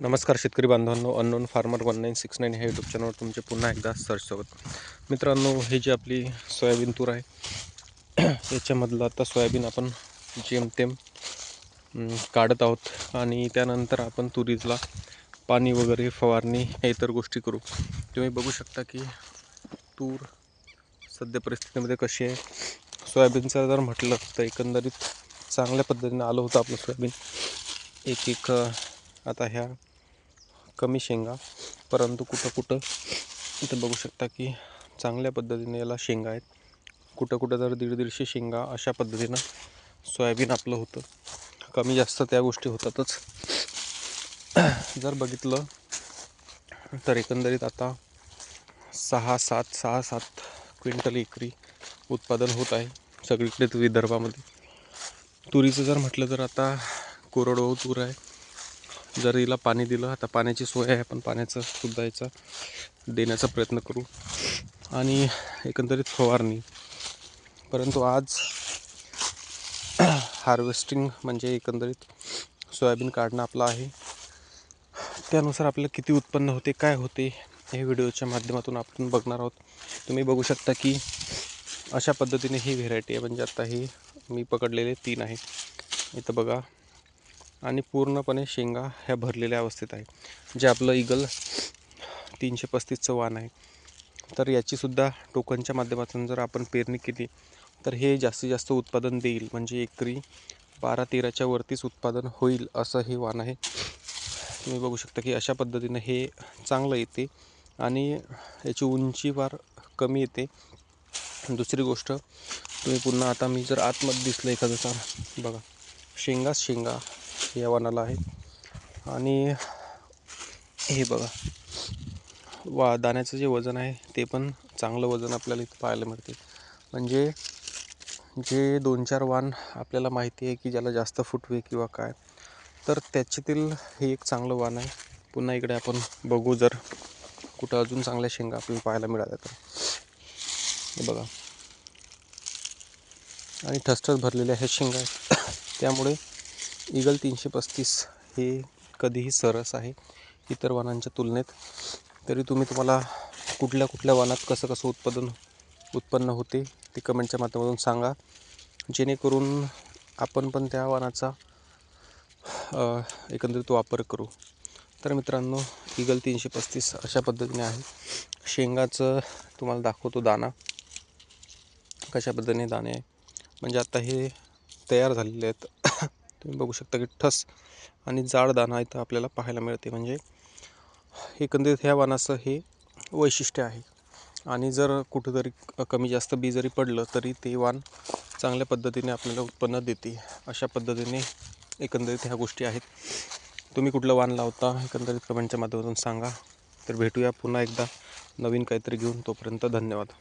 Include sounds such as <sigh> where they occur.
नमस्कार शेतकरी बांधवांनो unknown farmer one nine six nine ह्या यूट्यूब चॅनलवर तुमचे पुन्हा एकदा सरसोबत मित्रांनो ही जी आपली सोयाबीन तूर आहे <clears throat> याच्यामधलं आता सोयाबीन आपण जेमतेम काढत आहोत. आणि त्यानंतर आपण तुरीला पाणी वगैरे फवारणी या इतर गोष्टी करू. तुम्ही बघू शकता की तूर सध्या परिस्थितीमध्ये कशी आहे. सोयाबीनचं जर म्हटलं तर एकंदरीत चांगल्या पद्धतीने आलं होतं आपलं सोयाबीन. एक एक आता ह्या कमी शेंगा परंतु कुठं कुठं इथं बघू शकता की चांगल्या पद्धतीने याला शेंगा आहेत. कुठं कुठं तर दीड दीडशे शेंगा अशा पद्धतीनं सोयाबीन आपलं होतं. कमी जास्त त्या गोष्टी होतातच. जर बघितलं तर एकंदरीत आता सहा सात सहा सात क्विंटल एकरी उत्पादन होत आहे सगळीकडे विदर्भामध्ये. तुरीचं जर म्हटलं तर आता कोरडवाहू तूर आहे. जर हिला पाणी दिलं आता पाण्याची सोय आहे आपण पाण्याचं सुद्धा याचा देण्याचा प्रयत्न करू. आणि एकंदरीत फवारणी. परंतु आज <clears throat> हार्वेस्टिंग म्हणजे एकंदरीत सोयाबीन काढणं आपलं आहे. त्यानुसार आपल्याला किती उत्पन्न होते काय होते हे व्हिडिओच्या माध्यमातून आपण बघणार आहोत. तुम्ही बघू शकता की अशा पद्धतीने ही व्हेरायटी आहे. म्हणजे आता हे मी पकडलेले तीन आहे. इथं बघा. आणि पूर्णपणे शेंगा ह्या भरलेल्या अवस्थेत आहे. जे आपलं इगल तीनशे पस्तीसचं वाण आहे. तर याचीसुद्धा टोकनच्या माध्यमातून जर आपण पेरणी केली तर हे जास्तीत जास्त उत्पादन देईल. म्हणजे एकरी बारा तेराच्या वरतीच उत्पादन होईल असं हे वाण आहे. तुम्ही बघू शकता की अशा पद्धतीनं हे चांगलं येते आणि याची उंची फार कमी येते. दुसरी गोष्ट तुम्ही पुन्हा आता मी जर आतमध्ये दिसलं एखादं तर बघा शेंगाच शेंगा या वनाला आहे आणि हे बघा वा दाण्याचं जे वजन आहे ते पण चांगलं वजन आपल्याला इथं पाहायला मिळते. म्हणजे जे दोन चार वाण आपल्याला माहिती आहे की ज्याला जास्त फुटवे किंवा काय तर त्याच्यातील हे एक चांगलं वाण आहे. पुन्हा इकडे आपण बघू जर कुठं अजून चांगल्या शेंगा आपल्याला पाहायला मिळाल्या तर. हे बघा. आणि ठसठस भरलेल्या ह्या शेंगा आहेत. त्यामुळे इगल तीनशे पस्तीस हे कधीही सरस आहे इतर वाणांच्या तुलनेत. तरी तुम्ही तुम्हाला कुठल्या कुठल्या वाणात कसं कसं उत्पादन उत्पन्न होते ते कमेंटच्या माध्यमातून सांगा. जेणेकरून आपण पण त्या वाणाचा एकंदरीत वापर करू. तर मित्रांनो इगल तीनशे पस्तीस अशा पद्धतीने आहे. शेंगाचं तुम्हाला दाखवतो दाना कशा पद्धतीने दाणे आहे. म्हणजे आता हे तयार झालेले आहेत. तुम्ही बघू शकता की ठस आणि जाड दाणा इथं आपल्याला पाहायला मिळते. म्हणजे एकंदरीत ह्या वाणाचं हे वैशिष्ट्य आहे. आणि जर कुठंतरी कमी जास्त बी जरी पडलं तरी ते वाण चांगल्या पद्धतीने आपल्याला उत्पन्न देते. अशा पद्धतीने एकंदरीत ह्या गोष्टी आहेत. तुम्ही कुठलं वाण लावता एकंदरीत कमेंटच्या माध्यमातून सांगा. तर भेटूया पुन्हा एकदा नवीन काहीतरी घेऊन. तोपर्यंत धन्यवाद.